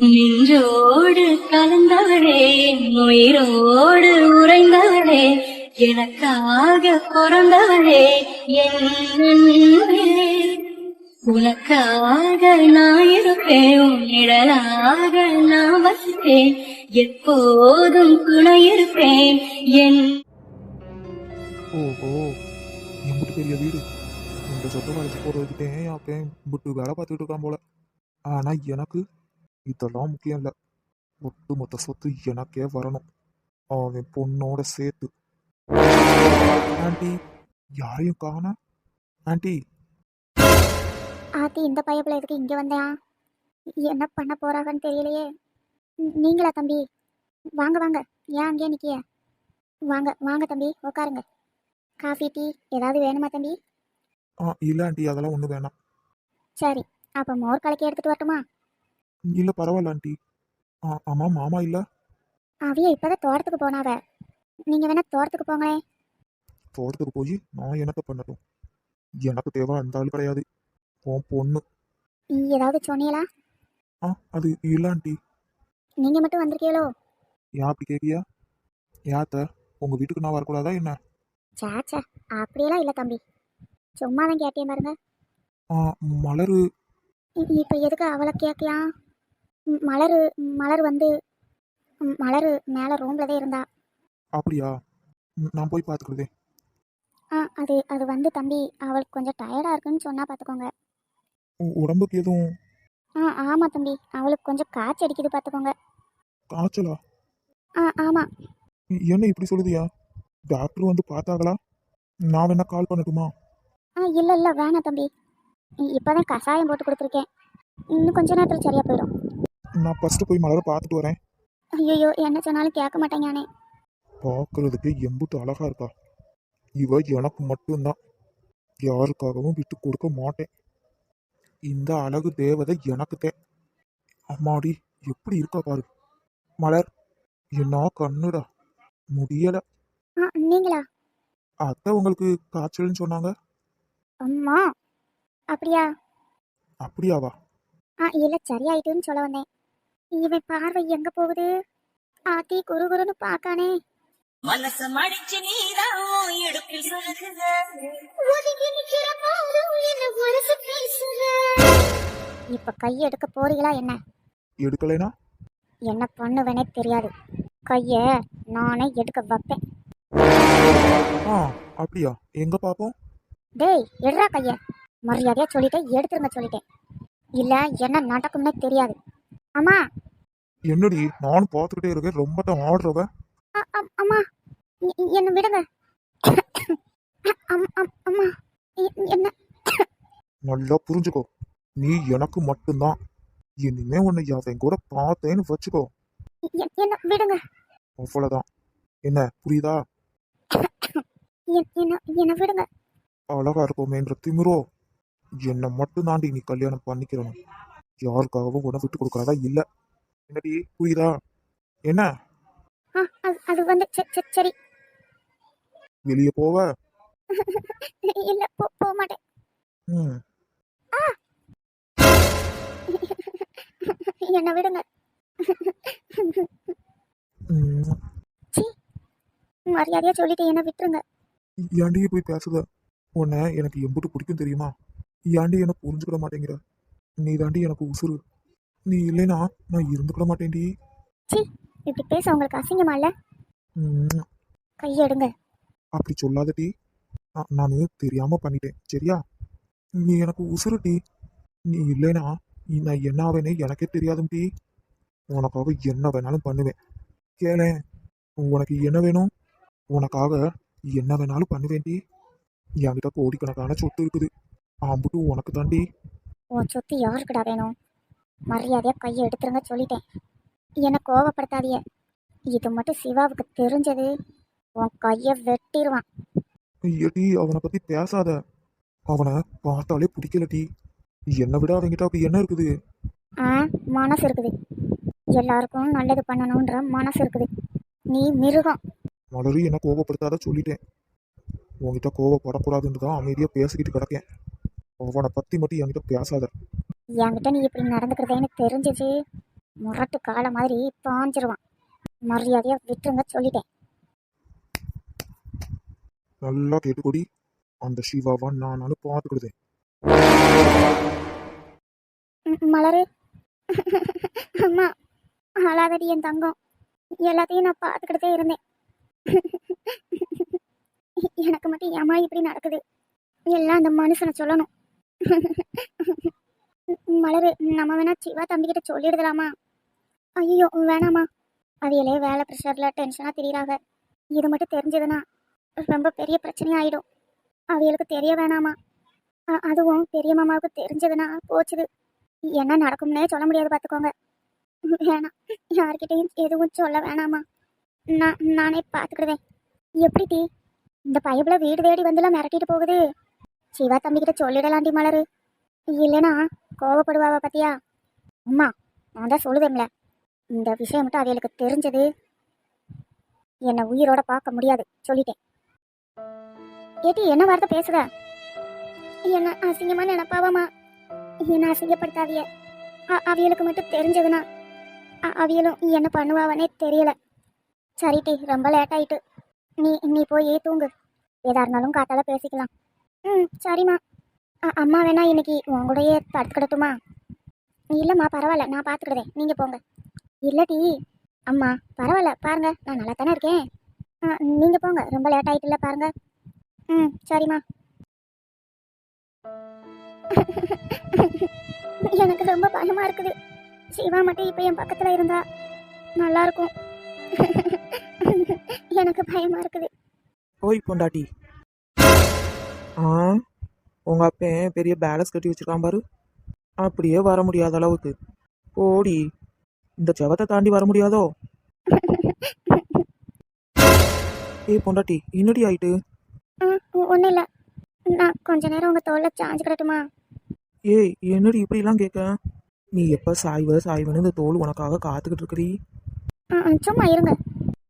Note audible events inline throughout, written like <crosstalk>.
நெஞ்சோடு கலந்தவளே உயிரோடு உறைந்தவளே எனக்காக பிறந்தவளே என்னே உனக்காக நான் இருப்பேன் உன் நிழலாக நான் வசிப்பேன் எப்போதும் துணை இருப்பேன் என் ஓஹோ எம்பிட்டு பெரிய வீடு. இந்த சொத்தை வளைச்சு போடுறதுக்கிட்டே அப்பேன் இம்பிட்டு வேலை பார்த்துட்டு இருக்கான் போல. ஆனா எனக்கு இதெல்லாம் முக்கியம் இல்லை. ஒட்டு மொத்த சொத்து எனக்கே வரணும். அவன் பொண்ணோட சேர்த்து. ஆண்டி யாரையும் காண ஆண்டி. ஆத்தி இந்த பையப்புல எதுக்கு இங்கே வந்தேன் என்ன பண்ண போறாங்கன்னு தெரியலையே. நீங்களா தம்பி? வாங்க வாங்க. ஏன் அங்கேயே நிக்கிய? வாங்க வாங்க தம்பி உட்காருங்க. காஃபி டீ ஏதாவது வேணுமா தம்பி? ஆ இல்லை ஆண்டி அதெல்லாம் ஒன்றும் வேணாம். சரி அப்போ மோர் கலக்கி எடுத்துட்டு வரட்டுமா? இல்லை பரவாயில்ல ஆண்டி. ஆ ஆமாம் மாமா இல்லை? அவிய இப்பதான் தோட்டத்துக்கு போனாவ. நீங்க வேணா தோட்டத்துக்கு போங்களேன் தோட்டத்துக்கு போய் நான் என்னத்த பண்ணட்டும் எனக்கு தேவை அந்த ஆள் கிடையாது. உன் பொண்ணு. நீ ஏதாவது சொன்னீங்களா? ஆ அது இல்லை ஆண்டி. நீங்க மட்டும் வந்திருக்கீங்களோ? ஏன் அப்படி கேட்கியா ஏத்த உங்கள் வீட்டுக்கு நான் வரக்கூடாதா என்ன? சேச்சே அப்படியெல்லாம் இல்லை தம்பி. சும்மா தான் கேட்டேன் பாருங்க. ஆ மலரு. இப்ப எதுக்கு அவளை கேட்கியா மலரு மலர் வந்து மலரு மேலே ரூம்ல தான் இருந்தா. அப்படியா? நான் போய் பார்த்துக்கிறதே. ஆ அது அது வந்து தம்பி அவளுக்கு கொஞ்சம் டயர்டாக இருக்குன்னு சொன்னா பார்த்துக்கோங்க. உடம்புக்கு எதுவும்? ஆ ஆமாம் தம்பி அவளுக்கு கொஞ்சம் காய்ச்சி அடிக்குது பார்த்துக்கோங்க. காய்ச்சலா? ஆ ஆமாம் என்ன இப்படி சொல்லுதியா? டாக்டர் வந்து பார்த்தாங்களா நான் வேணா கால் பண்ணட்டுமா? ஆ இல்லை இல்லை வேணாம் தம்பி. இப்போ தான் கஷாயம் போட்டு கொடுத்துருக்கேன். இன்னும் கொஞ்ச நேரத்தில் சரியாக போயிடும். நான் ஃபர்ஸ்ட் போய் மலரை பார்த்துட்டு வரேன். ஐயோ என்ன சொன்னாலும் கேட்க மாட்டேங்கானே பார்க்கறதுக்கு எம்புட்டு அழகா இருக்கா. இவ எனக்கு மட்டும்தான். யாருக்காகவும் விட்டு கொடுக்க மாட்டேன். இந்த அழகு தேவதை எனக்குத்தேன் அம்மாடி எப்படி இருக்கா பாரு. மலர் என்ன கண்ணுடா. முடியல. ஆ நீங்களா? அத்தை உங்களுக்கு காய்ச்சல்னு சொன்னாங்க. அம்மா அப்படியா? அப்படியாவா? ஆ இல்லை சரியாயிட்டுன்னு சொல்ல வந்தேன். இவன் பார்வை எங்கே போகுது? ஆத்தி குரு குருன்னு பார்க்கானே. மனச மடிச்சு நீதான் எடுப்பில் சொல்லுங்க இப்ப கை எடுக்க போறீங்களா என்ன? எடுக்கலைனா? என்ன பண்ணுவேனே தெரியாது. கைய நானே எடுக்க வைப்பேன். ஆ அப்படியா? எங்க பாப்போம்? டேய் எடுறா கைய. மரியாதையா சொல்லிட்டேன் எடுத்துருங்க சொல்லிட்டேன். இல்ல என்ன நடக்கும்னே தெரியாது. அம்மா. என்னடி நானும் பார்த்துக்கிட்டே இருக்கேன். ரொம்ப தான் ஆடுறவ. அம்மா. என்ன விடுங்க. அம்- அம்- அம்மா. என்ன? நல்லா புரிஞ்சுக்கோ. நீ எனக்கு மட்டும்தான். இனிமே உன்னை அவன் கூட பார்த்தேன்னு வச்சுக்கோ. என்ன? விடுங்க. அவ்வளவுதான். என்ன புரியுதா? என்ன விடுங்க. அழகா இருக்கோமேன்ற திமிரோ. என்னை மட்டும் தாண்டி நீ கல்யாணம் பண்ணிக்கிறணும். யாருக்காகவும் உன விட்டு கொடுக்கறதா இல்ல. என்னடி புரியுதா? என்ன? அது வந்து சரி, வெளியே போவ? <laughs> இல்ல போ போக மாட்டேன். <laughs> என்ன விடுங்க. மரியாதையா சொல்லிட்டு என்ன விட்டுருங்க. ஏன்டி போய் பேசுத? உன்னை எனக்கு எம்புட்டு பிடிக்கும் தெரியுமா? ஏன்டி என்ன புரிஞ்சுக்கிட மாட்டேங்கிற? நீ தாண்டி எனக்கு உசுறு. நீ இல்லைனா நான் இருந்துக்கிட மாட்டேன்டி. சி இப்படி பேச உங்களுக்கு அசிங்கமா இல்ல? ம், கையெடுங்க. அப்படி சொல்லாதடி. நான் தெரியாம பண்ணிட்டேன் சரியா? நீ எனக்கு உசுருடி நீ இல்லைனா நீ நான் என்ன ஆவேனே எனக்கே தெரியாதும் டி உனக்காக என்ன வேணாலும் பண்ணுவேன். கேளேன் உனக்கு என்ன வேணும்? உனக்காக என்ன வேணாலும் பண்ணுவேன்டி. என்கிட்ட கோடிக்கணக்கான சொத்து இருக்குது. ஆம்புட்டு உனக்கு தாண்டி உன் சொத்து யாருக்குடா வேணும்? மரியாதையா கையை எடுத்துருங்க சொல்லிட்டேன். என்னை கோவப்படுத்தாதீங்க. இது மட்டும் சிவாவுக்கு தெரிஞ்சது. உன் கையை வெட்டிடுவான் ஏடி அவனை பத்தி பேசாத. அவனை பார்த்தாலே பிடிக்கலடி. என்னை விட அவன்கிட்ட அப்படி என்ன இருக்குது? ஆ மனசு இருக்குது. எல்லாருக்கும் நல்லது பண்ணணுன்ற மனசு இருக்குது. நீ மிருகம். மலரி என்ன கோவப்படுத்தாத சொல்லிட்டேன். உன்கிட்ட கோவப்படக்கூடாதுன்னு தான் அமைதியாக பேசிக்கிட்டு கிடக்கேன். அவனை பற்றி மட்டும் என்கிட்ட பேசாத. என்கிட்ட நீ இப்படி நடந்துக்கிறதேன்னு தெரிஞ்சிச்சு. முரட்டு காலை மாதிரி பாஞ்சிருவான். மரியாதையா விட்டுருங்க சொல்லிட்டேன். நல்லா கேட்டுக்கொடி. அந்த சிவாவா நான் பார்த்துக்கிடுதேன். ம், மலரு. அம்மா அழாதடி என் தங்கம். எல்லாத்தையும் நான் பார்த்துக்கிட்டே இருந்தேன். எனக்கு மட்டும் ஏமா இப்படி நடக்குது? எல்லாம் அந்த மனுஷனை சொல்லணும். மலரு நம்ம வேணா சிவா தம்பிக்கிட்ட சொல்லிடுதலாமா? ஐயோ வேணாமா? அவையிலே வேலை ப்ரெஷரில் டென்ஷனாக தெரியுறாங்க இது மட்டும் தெரிஞ்சதுன்னா ரொம்ப பெரிய பிரச்சனையாயிடும் ஆயிடும். தெரிய வேணாமா? அதுவும் பெரிய மாமாவுக்கு தெரிஞ்சதுன்னா போச்சுது. என்ன நடக்கும்னே சொல்ல முடியாது பார்த்துக்கோங்க வேணாம் யார்கிட்டையும் எதுவும் சொல்ல வேணாமா? நான் நானே பார்த்துக்கிடுவேன் எப்படி டீ? இந்த பையப்புல வீடு தேடி வந்துலாம் மிரட்டிட்டு போகுது. சிவா தம்பிக்கிட்ட சொல்லிடலாண்டி மலரு. இல்லைனா கோவப்படுவாவ பத்தியா? அம்மா நான் தான் சொல்லுவேன்ல இந்த விஷயம் மட்டும் அவளுக்கு தெரிஞ்சது. என்னை உயிரோட பார்க்க முடியாது சொல்லிட்டேன். ஏட்டி என்ன வார்த்தை பேசுத என்ன அசிங்கமா நினைப்பாவாமா என்ன அசிங்கப்படுத்தாதிய அவியலுக்கு மட்டும் தெரிஞ்சதுன்னா அவியலும் என்ன பண்ணுவாவனே தெரியல. சரிட்டி ரொம்ப லேட் ஆயிட்டு நீ நீ போய் தூங்கு. ஏதா இருந்தாலும் காத்தால பேசிக்கலாம். ம் சரிம்மா. அம்மா வேணா இன்னைக்கு உன் கூடயே படுத்துக்கிடட்டுமா? இல்லைம்மா பரவாயில்ல. நான் பார்த்துக்கிடுதேன் நீங்கள் போங்க. இல்லடி அம்மா பரவாயில்ல. பாருங்கள் நான் நல்லா தானே இருக்கேன் நீங்கள் போங்க. ரொம்ப லேட் ஆயிட்டுல பாருங்கள் ம் சரிம்மா. எனக்கு ரொம்ப பயமா இருக்குது. சிவா மட்டும் இப்போ என் பக்கத்தில் இருந்தா நல்லா இருக்கும். எனக்கு பயமா இருக்குது. ஓய் பொண்டாட்டி. ஆ உங்க அப்பன் பெரிய பேலன்ஸ் கட்டி வச்சிருக்கான் பாரு. அப்படியே வர முடியாத அளவுக்கு. ஓடி இந்த செவத்தை தாண்டி வர முடியாதோ? ஏய் பொண்டாட்டி என்னடி ஆயிட்டு? ஒன்றும் இல்லை. நான் கொஞ்ச நேரம் உங்கள் தோல்ல சாஞ்சுக்கிடட்டுமா ஏய் என்னடி இப்படிலாம் கேட்க? நீ எப்ப சாய்வ சாய்வன்னு இந்த தோல் உனக்காக காத்துக்கிட்டு இருக்கிறீ சும்மா இருங்க.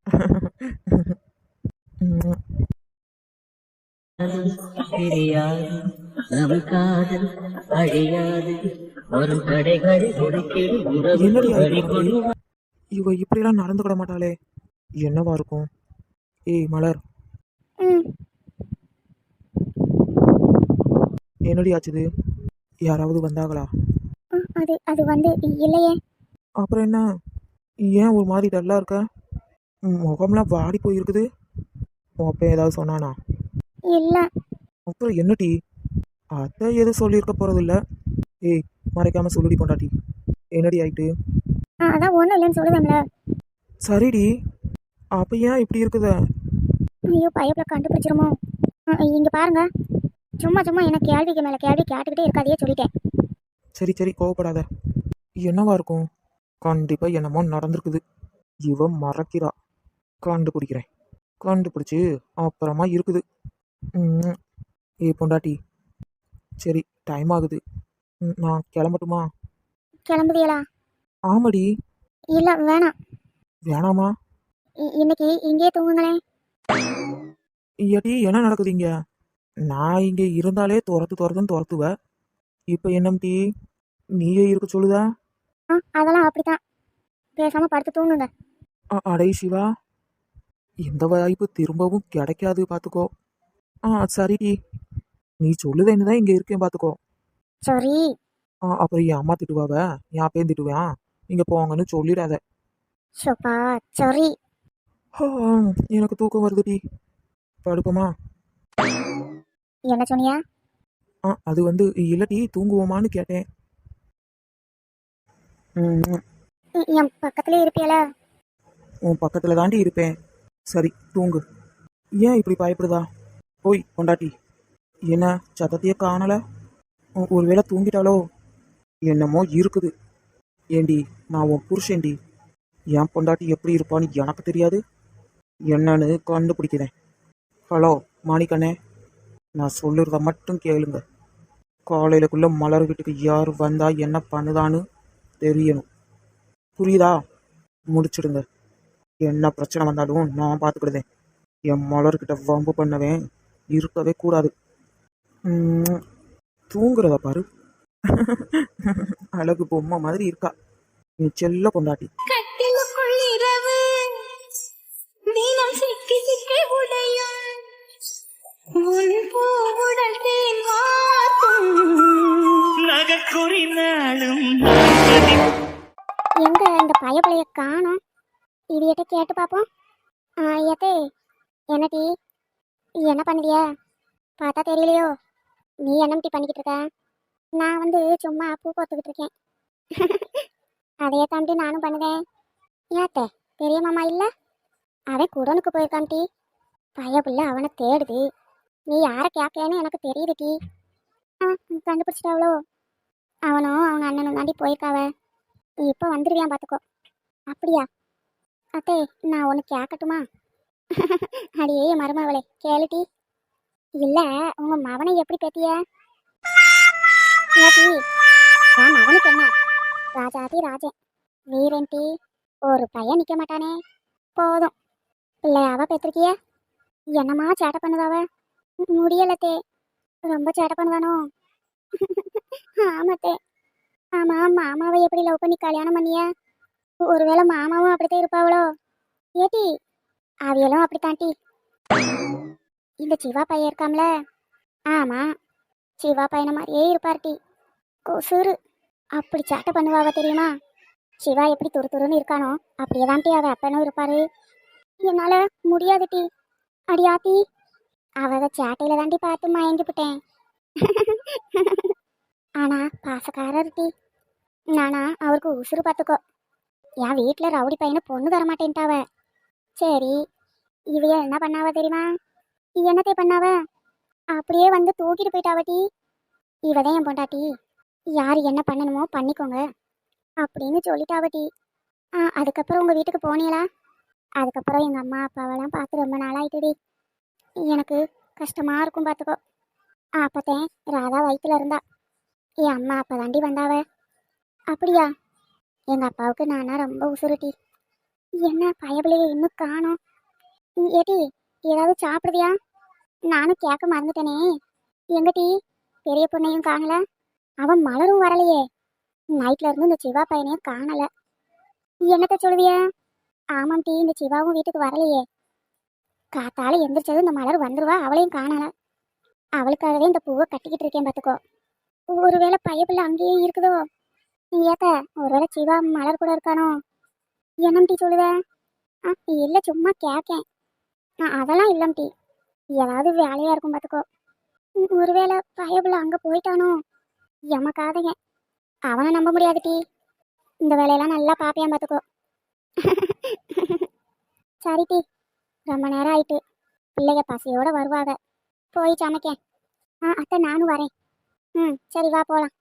<laughs> ம், தெரியாது நம் காதல் அழியாது வரும் கடைகளை கொடுக்கிடும் உறவு என்னடி ஆயிட்டு பறிகொடு உனக்கு? இவ இப்படிலாம் நடந்துக்கிட மாட்டாளே என்னவா இருக்கும் ஏய் மலர். என்னடி ஆச்சுது யாராவது வந்தாங்களா? அது அது வந்து இல்லையே அப்புறம் என்ன? ஏன் ஒரு மாதிரி டல்லாக இருக்க? முகம்லாம் வாடி போயிருக்குது உன் அப்பா ஏதாவது சொன்னானா இல்லை. அப்புறம் என்னடி? அத்தை எதுவும் சொல்லியிருக்க போகிறதில்ல ஏய் மறைக்காம சொல்லுடி கொண்டாட்டி என்னடி ஆயிட்டு? ஆ அதான் ஒன்றும் இல்லைன்னு சொல்லுவேன்ல சரிடி. அப்போ ஏன் இப்படி இருக்குத? ஐயோ பையப்பில் கண்டுபிடிச்சிருமோ. இங்கே பாருங்க. சும்மா சும்மா என்ன கேள்விக்கு மேலே கேள்வி கேட்டுக்கிட்டே இருக்காதையே சொல்லிட்டேன். சரி சரி கோவப்படாத. என்னவா இருக்கும்? கண்டிப்பாக என்னமோ நடந்திருக்குது. இவ மறக்கிறா. கண்டுபிடிக்கிறேன். கண்டுபிடிச்சு அப்புறமா இருக்குது. ம், ஏய் பொண்டாட்டி. சரி டைம் ஆகுது. ம், நான் கிளம்பட்டுமா? கிளம்புதியலா? ஆமாடி. இல்லை வேணாம். வேணாமா? இ- இன்னைக்கு இங்கேயே தூங்குங்களேன் ஏடி என்ன நடக்குது இங்க? நான் இங்கே இருந்தாலே துரத்து துரத்துன்னு துரத்துவ. இப்போ என்னம் டீ நீயே இருக்க சொல்லுதா? ஆ அதெல்லாம் அப்படிதான் பேசாமல் படுத்து தூங்குங்க. அ- அடே சிவா. இந்த வாய்ப்பு திரும்பவும் கிடைக்காது பார்த்துக்கோ ஆ சரிடி நீ சொல்லுதேன்னு தான் இங்கே இருக்கேன் பார்த்துக்கோ சரி. ஆ அப்புறம் என் அம்மா திட்டுவாவ? என் அப்பையும் திட்டுவேன்? இங்கே போங்கன்னு சொல்லிடாத. ஷோப்பா சரி. ஆ, எனக்கு தூக்கம் வருதுடி. படுப்போமா? என்ன சொன்னியா? ஆ அது வந்து இல்லடி தூங்குவோமான்னு கேட்டேன். ம் இ- என் பக்கத்துலேயே இருப்பியல? உன் பக்கத்தில் தாண்டி இருப்பேன். சரி தூங்கு. ஏன் இப்படி பயப்படுதா? போய் பொண்டாட்டி. என்ன சத்தத்தையே காணல? ஒருவேளை தூங்கிட்டாலோ என்னமோ இருக்குது. ஏண்டி நான் உன் புருஷேண்டி என் பொண்டாட்டி எப்படி இருப்பான்னு எனக்கு தெரியாது. என்னன்னு கண்டுபிடிக்கிறேன். ஹலோ மாணிக்கண்ணே. நான் சொல்லுறத மட்டும் கேளுங்க. காலையிலக்குள்ள மலர் வீட்டுக்கு யார் வந்தா என்ன பண்ணுதான்னு தெரியணும். புரியுதா? முடிச்சிடுங்க. என்ன பிரச்சனை வந்தாலும் நான் பார்த்துக்கிடுதேன் என் மலர்கிட்ட வம்பு பண்ணவேன். இருக்கவே கூடாது. தூங்குறத பாரு. அழகு பொம்மை மாதிரி இருக்கா. நீ செல்ல நாளும் எங்க இந்த பயப்பளைய காணோம்? இவியிட்ட கேட்டு பார்ப்போம் ஆ ஏத்தே என்ன என்ன பண்ணுவிய? பார்த்தா தெரியலையோ. நீ என்ன டீ பண்ணிக்கிட்டு இருக்க? நான் வந்து சும்மா பூ கோத்துக்கிட்டு இருக்கேன். <laughs> அதே தாண்டி நானும் பண்ணுதேன். ஏத்தே பெரிய மாமா இல்லை? அவன் குடனுக்கு போயிருக்கான் டீ. பைய புள்ள அவனை தேடுது. நீ யாரை கேட்கேன்னு எனக்கு தெரியுது டீ. ஆ கண்டுபிடிச்சிட்டாவளோ அவனும் அவங்க அண்ணனும் தாண்டி போயிருக்காவ இப்போ வந்துடுவியான் பார்த்துக்கோ அப்படியா? அத்தே நான் ஒன்று கேட்கட்டுமா அடியே மருமவளே கேளுட்டி இல்லை உங்க மவனை எப்படி பேத்திய? ஏட்டி நான் மவனுக்கு என்ன? ராஜாதி ராஜன். வீரன்டி ஒரு பையன் நிற்க மாட்டானே. போதும். பிள்ளையாவ பெற்றிருக்கிய என்னம்மா சேட்டை பண்ணுதாவ முடியலத்தே ரொம்ப சேட்டை பண்ணுவானோ ஆமாத்தே. ஆமா மாமாவை எப்படி லவ் பண்ணி கல்யாணம் பண்ணிய? ஒருவேளை மாமாவும் அப்படித்தான் இருப்பாவளோ? ஏட்டி அவியலும் அப்படித்தான்டி. இந்த சிவா பையன் இருக்காம்ல? ஆமா. சிவா பையனை மாதிரியே இருப்பார்டி. கொசுறு. அப்படி சேட்டை பண்ணுவாவ தெரியுமா? சிவா எப்படி துரு துருன்னு இருக்கானோ அப்படியே தான்ட்டி அவள் அப்பனும் இருப்பாரு. என்னால முடியாது டி அடியாத்தி. அவ சேட்டையில தாண்டி பார்த்து மயங்கி விட்டேன் ஆனா பாசக்காரர் டி நானா அவருக்கு உசுறு பார்த்துக்கோ. என் வீட்டில் ரவுடி பையனை பொண்ணு தர மாட்டேன்ட்டாவ சரி இவைய என்ன பண்ணாவ தெரியுமா? என்னத்தை பண்ணாவ? அப்படியே வந்து தூக்கிட்டு போயிட்டாவட்டி இவதான் என் பொண்டாட்டி. யார் என்ன பண்ணணுமோ பண்ணிக்கோங்க அப்படின்னு சொல்லிட்டாவட்டி ஆ அதுக்கப்புறம் உங்கள் வீட்டுக்கு போனீங்களா? அதுக்கப்புறம் எங்கள் அம்மா அப்பாவெல்லாம் பார்த்து ரொம்ப நாளாயிட்டுடி எனக்கு கஷ்டமாக இருக்கும் பார்த்துக்கோ. அப்பத்தேன் ராதா வயிற்றுல இருந்தா. என் அம்மா அப்போ தாண்டி வந்தாவ. அப்படியா? எங்கள் அப்பாவுக்கு நானா ரொம்ப உசுருட்டி என்ன பயபிள்ளைய இன்னும் காணோம்? ம், ஏடி ஏதாவது சாப்பிடுவியா? நானும் கேட்க மறந்துட்டேனே. எங்கடி பெரிய பொண்ணையும் காணல? அவன் மலரும் வரலையே. நைட்ல இருந்து இந்த சிவா பையனையும் காணல. என்னத்த சொல்லுவிய? ஆமாம் டி இந்த சிவாவும் வீட்டுக்கு வரலையே. காத்தால எந்திரிச்சது இந்த மலர் வந்துருவா அவளையும் காணல. அவளுக்காகவே இந்த பூவை கட்டிக்கிட்டு இருக்கேன் பார்த்துக்கோ ஒருவேளை பையப்பிள்ளை அங்கேயும் இருக்குதோ? ஏத்த ஒருவேளை சிவா மலர் கூட இருக்கானோ? என்னம் டீ ஆ இல்லை சும்மா கேட்கேன் ஆ அதெல்லாம் இல்லம்டி. ஏதாவது வேலையாக இருக்கும் பார்த்துக்கோ ஒருவேளை பயபுல அங்கே போயிட்டானோ? எமக்காதங்க அவனை நம்ப முடியாது டீ இந்த வேலையெல்லாம் நல்லா பார்ப்பேன் பார்த்துக்கோ <laughs> சரி டீ ரொம்ப நேரம் ஆயிட்டு. பிள்ளைங்க பசியோடு வருவாங்க போய் சமைக்க ஆ அத்தை நானும் வரேன். ம் சரி வா போகலாம்